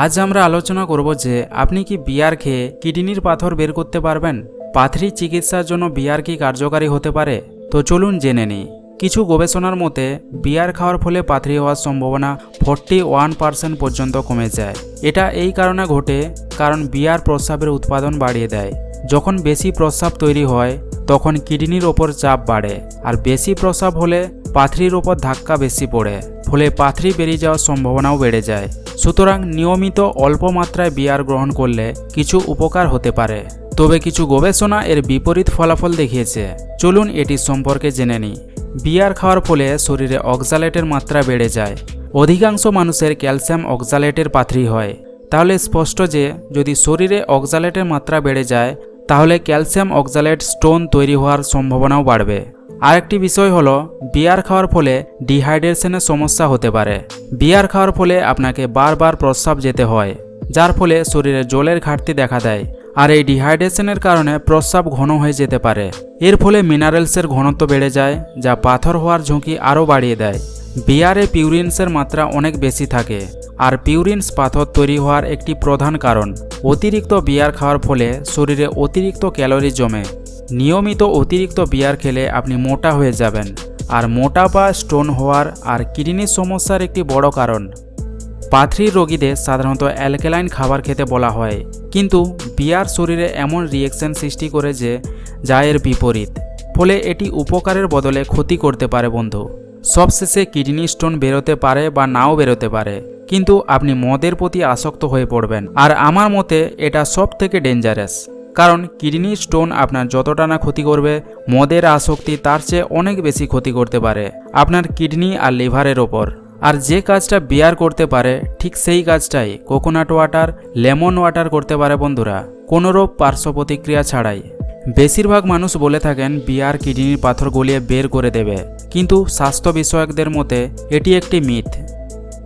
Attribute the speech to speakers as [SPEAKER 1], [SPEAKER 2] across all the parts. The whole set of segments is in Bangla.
[SPEAKER 1] আজ আমরা আলোচনা করব যে আপনি কি বিয়ার খেয়ে কিডনির পাথর বের করতে পারবেন? পাথরি চিকিৎসার জন্য বিয়ার কি কার্যকারী হতে পারে? তো চলুন জেনে নিই। কিছু গবেষণার মতে, বিয়ার খাওয়ার ফলে পাথরি হওয়ার সম্ভাবনা ফোরটি ওয়ান পার্সেন্ট পর্যন্ত কমে যায়। এটা এই কারণে ঘটে কারণ বিয়ার প্রস্রাবের উৎপাদন বাড়িয়ে দেয়। যখন বেশি প্রস্রাব তৈরি হয়, তখন কিডনির ওপর চাপ বাড়ে। আর বেশি প্রস্রাব হলে পাথরির ওপর ধাক্কা বেশি পড়ে, ফলে পাথরি বেরিয়ে যাওয়ার সম্ভাবনাও বেড়ে যায়। সুতরাং নিয়মিত অল্প মাত্রায় বিয়ার গ্রহণ করলে কিছু উপকার হতে পারে। তবে কিছু গবেষণা এর বিপরীত ফলাফল দেখিয়েছে। চলুন এটি সম্পর্কে জেনে নিই। বিয়ার খাওয়ার ফলে শরীরে অক্সালেটের মাত্রা বেড়ে যায়। অধিকাংশ মানুষের ক্যালসিয়াম অক্সালেটের পাথরি হয়। তাহলে স্পষ্ট যে, যদি শরীরে অক্সালেটের মাত্রা বেড়ে যায়, তাহলে ক্যালসিয়াম অক্সালেট স্টোন তৈরি হওয়ার সম্ভাবনাও বাড়বে। আরেকটি বিষয় হলো, বিয়ার খাওয়ার ফলে ডিহাইড্রেশনের সমস্যা হতে পারে। বিয়ার খাওয়ার ফলে আপনাকে বারবার প্রস্রাব যেতে হয়, যার ফলে শরীরে জলের ঘাটতি দেখা দেয়। আর এই ডিহাইড্রেশনের কারণে প্রস্রাব ঘন হয়ে যেতে পারে। এর ফলে মিনারেলসের ঘনত্ব বেড়ে যায়, যা পাথর হওয়ার ঝুঁকি আরও বাড়িয়ে দেয়। বিয়ারে পিউরিনসের মাত্রা অনেক বেশি থাকে, আর পিউরিনস পাথর তৈরি হওয়ার একটি প্রধান কারণ। অতিরিক্ত বিয়ার খাওয়ার ফলে শরীরে অতিরিক্ত ক্যালোরি জমে। নিয়মিত অতিরিক্ত বিয়ার খেলে আপনি মোটা হয়ে যাবেন। আর মোটা মোটাপা স্টোন হওয়ার আর কিডনির সমস্যার একটি বড় কারণ। পাথরির রোগীদের সাধারণত অ্যালকেলাইন খাবার খেতে বলা হয়। কিন্তু বিয়ার শরীরে এমন রিয়েকশন সৃষ্টি করে যে, যা এর বিপরীত। ফলে এটি উপকারের বদলে ক্ষতি করতে পারে বন্ধু। সবশেষে কিডনি স্টোন বেরোতে পারে বা নাও বেরোতে পারে। কিন্তু আপনি মদের প্রতি আসক্ত হয়ে পড়বেন। আর আমার মতে এটা সব থেকে ডেঞ্জারাস। কারণ কিডনি স্টোন আপনার যতটা না ক্ষতি করবে, মদের আসক্তি তার চেয়ে অনেক বেশি ক্ষতি করতে পারে, আপনার কিডনি আর লিভারের ওপর। আর যে কাজটা বিয়ার করতে পারে, ঠিক সেই কাজটাই কোকোনাট ওয়াটার, লেমন ওয়াটার করতে পারে বন্ধুরা, কোনোরূপ পার্শ্ব প্রতিক্রিয়া ছাড়াই। বেশিরভাগ মানুষ বলে থাকেন, বিয়ার কিডনির পাথর গলিয়ে বের করে দেবে। কিন্তু স্বাস্থ্য বিষয়কদের মতে, এটি একটি মিথ।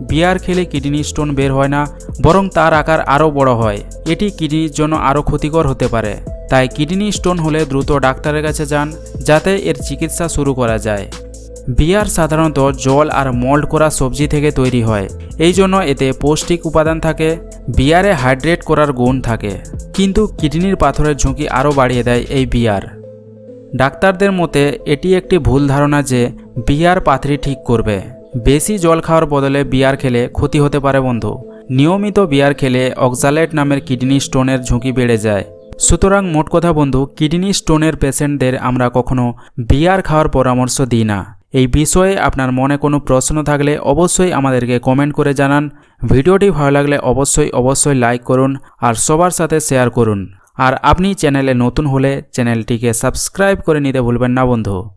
[SPEAKER 1] বিয়ার খেলে কিডনি স্টোন বের হয় না, বরং তার আকার আরও বড় হয়। এটি কিডনির জন্য আরও ক্ষতিকর হতে পারে। তাই কিডনি স্টোন হলে দ্রুত ডাক্তারের কাছে যান, যাতে এর চিকিৎসা শুরু করা যায়। বিয়ার সাধারণত জল আর মল্ড করা সবজি থেকে তৈরি হয়। এই জন্য এতে পৌষ্টিক উপাদান থাকে, বিয়ারে হাইড্রেট করার গুণ থাকে। কিন্তু কিডনির পাথরের ঝুঁকি আরও বাড়িয়ে দেয় এই বিয়ার। ডাক্তারদের মতে, এটি একটি ভুল ধারণা যে বিয়ার পাথরি ঠিক করবে। বেশি জল খাওয়ার বদলে বিয়ার খেলে ক্ষতি হতে পারে বন্ধু। নিয়মিত বিয়ার খেলে অক্সালেট নামের কিডনি স্টোনের ঝুঁকি বেড়ে যায়। সুতরাং মোট কথা বন্ধু, কিডনি স্টোনের পেশেন্টদের আমরা কখনো বিয়ার খাওয়ার পরামর্শ দিই না। এই বিষয়ে আপনার মনে কোনো প্রশ্ন থাকলে অবশ্যই আমাদেরকে কমেন্ট করে জানান। ভিডিওটি ভালো লাগলে অবশ্যই অবশ্যই লাইক করুন আর সবার সাথে শেয়ার করুন। আর আপনি চ্যানেলে নতুন হলে চ্যানেলটিকে সাবস্ক্রাইব করে নিতে ভুলবেন না বন্ধু।